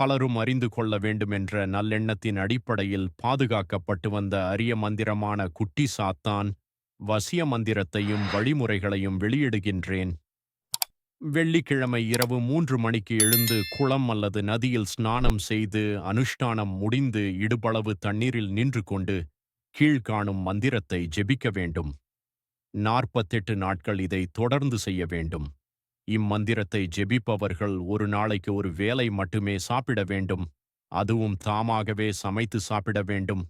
பலரும் அறிந்து கொள்ள வேண்டுமென்ற நல்லெண்ணத்தின் அடிப்படையில் பாதுகாக்கப்பட்டு வந்த அரிய மந்திரமான குட்டி சாத்தான் வசிய மந்திரத்தையும் வழிமுறைகளையும் வெளியிடுகின்றேன். வெள்ளிக்கிழமை இரவு மூன்று மணிக்கு எழுந்து குளம் அல்லது நதியில் ஸ்நானம் செய்து அனுஷ்டானம் முடிந்து இடுபளவு தண்ணீரில் நின்று கொண்டு கீழ்காணும் மந்திரத்தை ஜெபிக்க வேண்டும். நாற்பத்தெட்டு நாட்கள் இதை தொடர்ந்து செய்ய வேண்டும். இம்மந்திரத்தை ஜெபிப்பவர்கள் ஒரு நாளைக்கு ஒரு வேலை மட்டுமே சாப்பிட வேண்டும். அதுவும் தாமாகவே சமைத்து சாப்பிட வேண்டும்.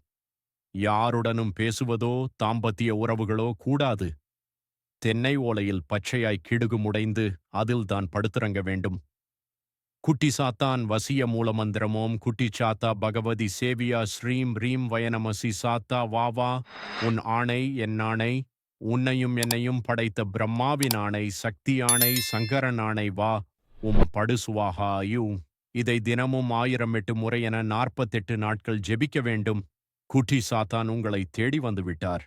யாருடனும் பேசுவதோ தாம்பத்திய உறவுகளோ கூடாது. தென்னை ஓலையில் பச்சையாய் கிடுகு முடைந்து அதில் தான் படுத்துறங்க வேண்டும். குட்டி சாத்தான் வசிய மூலமந்திரமோம் குட்டி சாத்தா பகவதி சேவியா ஸ்ரீம் ரீம் வயனமசி சாத்தா வாவா உன் ஆணை என் ஆணை உன்னையும் என்னையும் படைத்த பிரம்மாவின் ஆணை சக்தி ஆணை சங்கரன் ஆணை வா உம் படுசுவாகா யூ இதை தினமும் ஆயிரம் எட்டு முறை என நாற்பத்தெட்டு நாட்கள் ஜெபிக்க வேண்டும். குட்டி சாத்தான் உங்களை தேடி வந்துவிட்டார்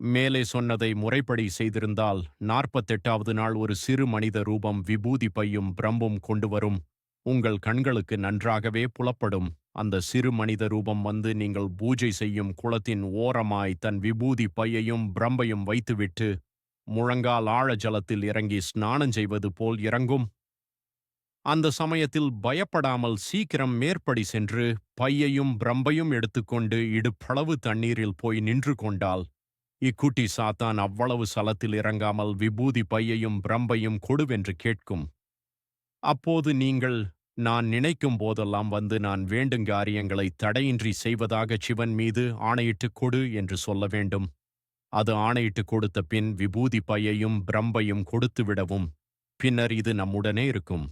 மேலே சொன்னதை முறைப்படி செய்திருந்தால் நாற்பத்தெட்டாவது நாள் ஒரு சிறு மனித ரூபம் விபூதி பையும் பிரம்பும் கொண்டு வரும். உங்கள் கண்களுக்கு நன்றாகவே புலப்படும். அந்த சிறு மனித ரூபம் வந்து நீங்கள் பூஜை செய்யும் குளத்தின் ஓரமாய் தன் விபூதி பையையும் பிரம்பையும் வைத்துவிட்டு முழங்கால் ஆழ ஜலத்தில் இறங்கி ஸ்நானம் செய்வது போல் இறங்கும். அந்த சமயத்தில் பயப்படாமல் சீக்கிரம் மேற்படி சென்று பையையும் பிரம்பையும் எடுத்துக்கொண்டு இடுப்பளவு தண்ணீரில் போய் நின்று கொண்டால் இக்குட்டி சாத்தான் அவ்வளவு சலத்தில் இறங்காமல் விபூதி பையையும் பிரம்பையும் கொடுவென்று கேட்கும். அப்போது நீங்கள் நான் நினைக்கும் போதெல்லாம் வந்து நான் வேண்டுங் காரியங்களை தடையின்றி செய்வதாக சிவன் மீது ஆணையிட்டுக் கொடு என்று சொல்ல வேண்டும். அது ஆணையிட்டு கொடுத்த பின் விபூதி பையையும் பிரம்பையும் கொடுத்து விடவும். பின்னர் இது நம்முடனே இருக்கும்.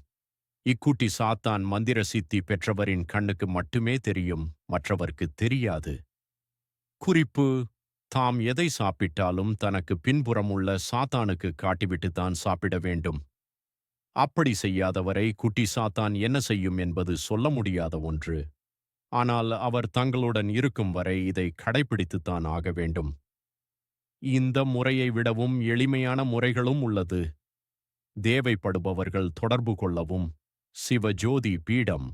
இக்குட்டி சாத்தான் மந்திர சித்தி பெற்றவரின் கண்ணுக்கு மட்டுமே தெரியும் மற்றவர்க்கு தெரியாது. குறிப்பு தாம் எதை சாப்பிட்டாலும் தனக்கு பின்புறம் உள்ள சாத்தானுக்கு காட்டிவிட்டு தான் சாப்பிட வேண்டும். அப்படி செய்யாதவரை குட்டி சாத்தான் என்ன செய்யும் என்பது சொல்ல முடியாத ஒன்று. ஆனால் அவர் தங்களுடன் இருக்கும் வரை இதை கடைபிடித்துத்தான் ஆக வேண்டும். இந்த முறையை விடவும் எளிமையான முறைகளும் உள்ளது. தேவைப்படுபவர்கள் தொடர்பு கொள்ளவும். சிவஜோதி பீடம்.